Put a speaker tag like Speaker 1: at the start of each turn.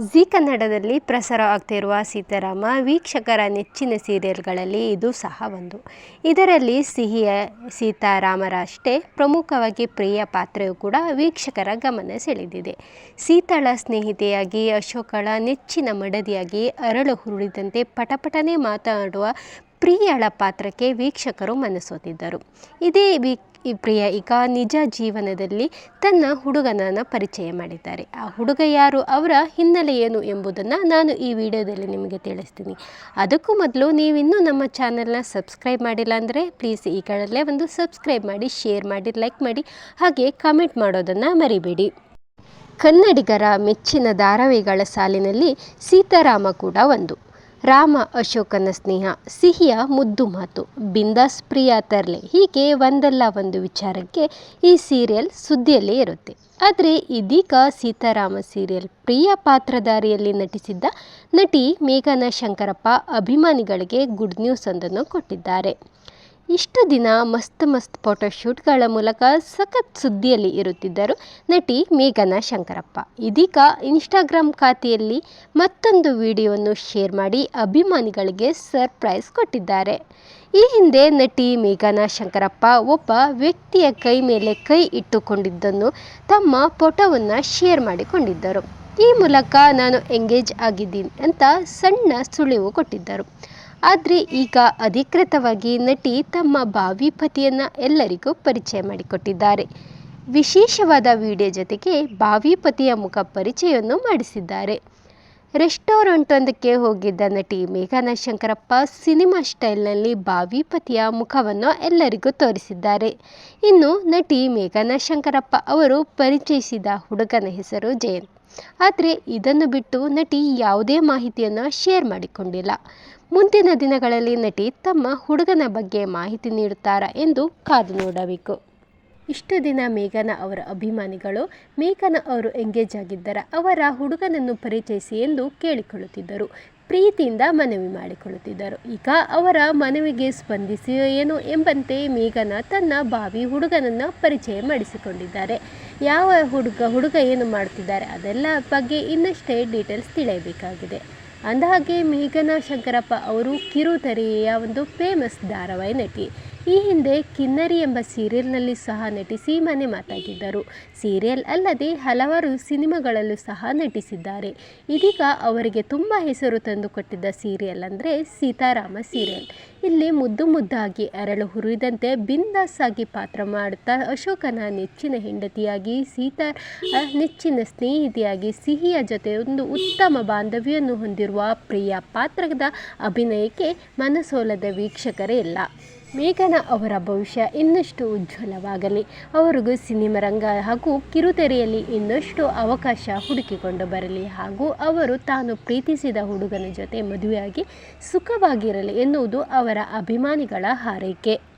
Speaker 1: G ಕನ್ನಡದಲ್ಲಿ ಪ್ರಸಾರ ಆಗ್ತಿರುವ ಸೀತಾರಾಮ, ವೀಕ್ಷಕರ ನೆಚ್ಚಿನ ಸೀರಿಯಲ್ಗಳಲ್ಲಿ ಇದು ಸಹ ಒಂದು. ಇದರಲ್ಲಿ ಸಿಹಿಯ ಸೀತಾರಾಮರಷ್ಟೇ ಪ್ರಮುಖವಾಗಿ ಪ್ರಿಯ ಪಾತ್ರೆಯು ಕೂಡ ವೀಕ್ಷಕರ ಗಮನ ಸೆಳೆದಿದೆ. ಸೀತಾಳ ಸ್ನೇಹಿತೆಯಾಗಿ, ಅಶೋಕಳ ನೆಚ್ಚಿನ ಮಡದಿಯಾಗಿ ಅರಳು ಹುರುಳಿದಂತೆ ಪಟಪಟನೆ ಮಾತನಾಡುವ ಪ್ರಿಯಳ ಪಾತ್ರಕ್ಕೆ ವೀಕ್ಷಕರು ಮನಸೋತಿದ್ದರು ಇದೇ ವೀ ಈ ಪ್ರಿಯ ಈಗ ನಿಜ ಜೀವನದಲ್ಲಿ ತನ್ನ ಹುಡುಗನನ್ನು ಪರಿಚಯ ಮಾಡಿದ್ದಾರೆ. ಆ ಹುಡುಗ ಯಾರು, ಅವರ ಹಿನ್ನೆಲೆ ಏನು ಎಂಬುದನ್ನು ನಾನು ಈ ವಿಡಿಯೋದಲ್ಲಿ ನಿಮಗೆ ತಿಳಿಸ್ತೀನಿ. ಅದಕ್ಕೂ ಮೊದಲು ನೀವಿನ್ನೂ ನಮ್ಮ ಚಾನೆಲ್ನ ಸಬ್ಸ್ಕ್ರೈಬ್ ಮಾಡಿಲ್ಲ ಅಂದರೆ ಪ್ಲೀಸ್ ಈ ಕಡಲ್ಲೇ ಒಂದು ಸಬ್ಸ್ಕ್ರೈಬ್ ಮಾಡಿ, ಶೇರ್ ಮಾಡಿ, ಲೈಕ್ ಮಾಡಿ, ಹಾಗೆ ಕಮೆಂಟ್ ಮಾಡೋದನ್ನು ಮರಿಬೇಡಿ. ಕನ್ನಡಿಗರ ಮೆಚ್ಚಿನ ಧಾರಾವಾಹಿಗಳ ಸಾಲಿನಲ್ಲಿ ಸೀತಾರಾಮ ಕೂಡ ಒಂದು. ರಾಮ ಅಶೋಕನ ಸ್ನೇಹ, ಸಿಹಿಯ ಮುದ್ದು ಮಾತು, ಬಿಂದಾಸ್ ಪ್ರಿಯ ತರ್ಲೆ, ಹೀಗೆ ಒಂದಲ್ಲ ಒಂದು ವಿಚಾರಕ್ಕೆ ಈ ಸೀರಿಯಲ್ ಸುದ್ದಿಯಲ್ಲೇ ಇರುತ್ತೆ. ಆದರೆ ಇದೀಗ ಸೀತಾರಾಮ ಸೀರಿಯಲ್ ಪ್ರಿಯ ಪಾತ್ರಧಾರಿಯಲ್ಲಿ ನಟಿಸಿದ್ದ ನಟಿ ಮೇಘನಾ ಶಂಕರಪ್ಪ ಅಭಿಮಾನಿಗಳಿಗೆ ಗುಡ್ ನ್ಯೂಸ್ ಒಂದನ್ನು ಕೊಟ್ಟಿದ್ದಾರೆ. ಇಷ್ಟು ದಿನ ಮಸ್ತ್ ಮಸ್ತ್ ಫೋಟೋಶೂಟ್ಗಳ ಮೂಲಕ ಸಖತ್ ಸುದ್ದಿಯಲ್ಲಿ ಇರುತ್ತಿದ್ದರು ನಟಿ ಮೇಘನಾ ಶಂಕರಪ್ಪ. ಇದೀಗ ಇನ್ಸ್ಟಾಗ್ರಾಮ್ ಖಾತೆಯಲ್ಲಿ ಮತ್ತೊಂದು ವಿಡಿಯೋವನ್ನು ಶೇರ್ ಮಾಡಿ ಅಭಿಮಾನಿಗಳಿಗೆ ಸರ್ಪ್ರೈಸ್ ಕೊಟ್ಟಿದ್ದಾರೆ. ಈ ಹಿಂದೆ ನಟಿ ಮೇಘನಾ ಶಂಕರಪ್ಪ ಒಬ್ಬ ವ್ಯಕ್ತಿಯ ಕೈ ಮೇಲೆ ಕೈ ಇಟ್ಟುಕೊಂಡಿದ್ದನ್ನು ತಮ್ಮ ಫೋಟೋವನ್ನು ಶೇರ್ ಮಾಡಿಕೊಂಡಿದ್ದರು. ಈ ಮೂಲಕ ನಾನು ಎಂಗೇಜ್ ಆಗಿದ್ದೀನಿ ಅಂತ ಸಣ್ಣ ಸುಳಿವು ಕೊಟ್ಟಿದ್ದರು. ಆದರೆ ಈಗ ಅಧಿಕೃತವಾಗಿ ನಟಿ ತಮ್ಮ ಭಾವಿ ಪತಿಯನ್ನು ಎಲ್ಲರಿಗೂ ಪರಿಚಯ ಮಾಡಿಕೊಟ್ಟಿದ್ದಾರೆ. ವಿಶೇಷವಾದ ವಿಡಿಯೋ ಜೊತೆಗೆ ಭಾವಿ ಪತಿಯ ಮುಖ ಪರಿಚಯವನ್ನು ಮಾಡಿಸಿದ್ದಾರೆ. ರೆಸ್ಟೋರೆಂಟೊಂದಕ್ಕೆ ಹೋಗಿದ್ದ ನಟಿ ಮೇಘನಾ ಶಂಕರಪ್ಪ ಸಿನಿಮಾ ಸ್ಟೈಲ್ನಲ್ಲಿ ಬಾವಿ ಪತಿಯ ಮುಖವನ್ನು ಎಲ್ಲರಿಗೂ ತೋರಿಸಿದ್ದಾರೆ. ಇನ್ನು ನಟಿ ಮೇಘನಾ ಶಂಕರಪ್ಪ ಅವರು ಪರಿಚಯಿಸಿದ ಹುಡುಗನ ಹೆಸರು ಜಯಂತ್. ಆದರೆ ಇದನ್ನು ಬಿಟ್ಟು ನಟಿ ಯಾವುದೇ ಮಾಹಿತಿಯನ್ನು ಶೇರ್ ಮಾಡಿಕೊಂಡಿಲ್ಲ. ಮುಂದಿನ ದಿನಗಳಲ್ಲಿ ನಟಿ ತಮ್ಮ ಹುಡುಗನ ಬಗ್ಗೆ ಮಾಹಿತಿ ನೀಡುತ್ತಾರಾ ಎಂದು ಕಾದು ನೋಡಬೇಕು. ಇಷ್ಟು ದಿನ ಮೇಘನ ಅವರ ಅಭಿಮಾನಿಗಳು ಮೇಘನ ಅವರು ಎಂಗೇಜ್ ಆಗಿದ್ದರ ಅವರ ಹುಡುಗನನ್ನು ಪರಿಚಯಿಸಿ ಎಂದು ಕೇಳಿಕೊಳ್ಳುತ್ತಿದ್ದರು. ಪ್ರೀತಿಯಿಂದ ಮನವಿ ಮಾಡಿಕೊಳ್ಳುತ್ತಿದ್ದರು. ಈಗ ಅವರ ಮನವಿಗೆ ಸ್ಪಂದಿಸಿಯೋ ಏನು ಎಂಬಂತೆ ಮೇಘನ ತನ್ನ ಬಾವಿ ಹುಡುಗನನ್ನು ಪರಿಚಯ ಮಾಡಿಸಿಕೊಂಡಿದ್ದಾರೆ. ಯಾವ ಹುಡುಗ ಹುಡುಗ ಏನು ಮಾಡುತ್ತಿದ್ದಾರೆ ಅದೆಲ್ಲ ಬಗ್ಗೆ ಇನ್ನಷ್ಟೇ ಡೀಟೇಲ್ಸ್ ತಿಳಿಯಬೇಕಾಗಿದೆ. ಅಂದಹಾಗೆ ಮೇಘನಾ ಶಂಕರಪ್ಪ ಅವರು ಕಿರುತೆರೆಯ ಒಂದು ಫೇಮಸ್ ಧಾರಾವಾಹಿ ನಟಿ. ಈ ಹಿಂದೆ ಕಿನ್ನರಿ ಎಂಬ ಸೀರಿಯಲ್ನಲ್ಲಿ ಸಹ ನಟಿಸಿ ಮನೆ ಮಾತಾಗಿದ್ದರು. ಸೀರಿಯಲ್ ಅಲ್ಲದೆ ಹಲವಾರು ಸಿನಿಮಾಗಳಲ್ಲೂ ಸಹ ನಟಿಸಿದ್ದಾರೆ. ಇದೀಗ ಅವರಿಗೆ ತುಂಬ ಹೆಸರು ತಂದುಕೊಟ್ಟಿದ್ದ ಸೀರಿಯಲ್ ಅಂದರೆ ಸೀತಾರಾಮ ಸೀರಿಯಲ್. ಇಲ್ಲಿ ಮುದ್ದು ಮುದ್ದಾಗಿ ಅರಳು ಹುರಿದಂತೆ ಬಿಂದಾಸ್ ಆಗಿ ಪಾತ್ರ ಮಾಡುತ್ತಾ ಅಶೋಕನ ನೆಚ್ಚಿನ ಹೆಂಡತಿಯಾಗಿ ಸೀತಾ ನೆಚ್ಚಿನ ಸ್ನೇಹಿತೆಯಾಗಿ ಸಿಹಿಯ ಜೊತೆ ಒಂದು ಉತ್ತಮ ಬಾಂಧವ್ಯವನ್ನು ಹೊಂದಿರುವ ಪ್ರಿಯ ಪಾತ್ರದ ಅಭಿನಯಕ್ಕೆ ಮನಸೋಲದ ವೀಕ್ಷಕರೇ ಇಲ್ಲ. ಮೇಘನ ಅವರ ಭವಿಷ್ಯ ಇನ್ನಷ್ಟು ಉಜ್ವಲವಾಗಲಿ. ಅವರಿಗೂ ಸಿನಿಮಾ ರಂಗ ಹಾಗೂ ಕಿರುತೆರೆಯಲ್ಲಿ ಇನ್ನಷ್ಟು ಅವಕಾಶ ಹುಡುಕಿಕೊಂಡು ಬರಲಿ. ಹಾಗೂ ಅವರು ತಾನು ಪ್ರೀತಿಸಿದ ಹುಡುಗನ ಜೊತೆ ಮದುವೆಯಾಗಿ ಸುಖವಾಗಿರಲಿ ಎನ್ನುವುದು ಅವರ ಅಭಿಮಾನಿಗಳ ಹಾರೈಕೆ.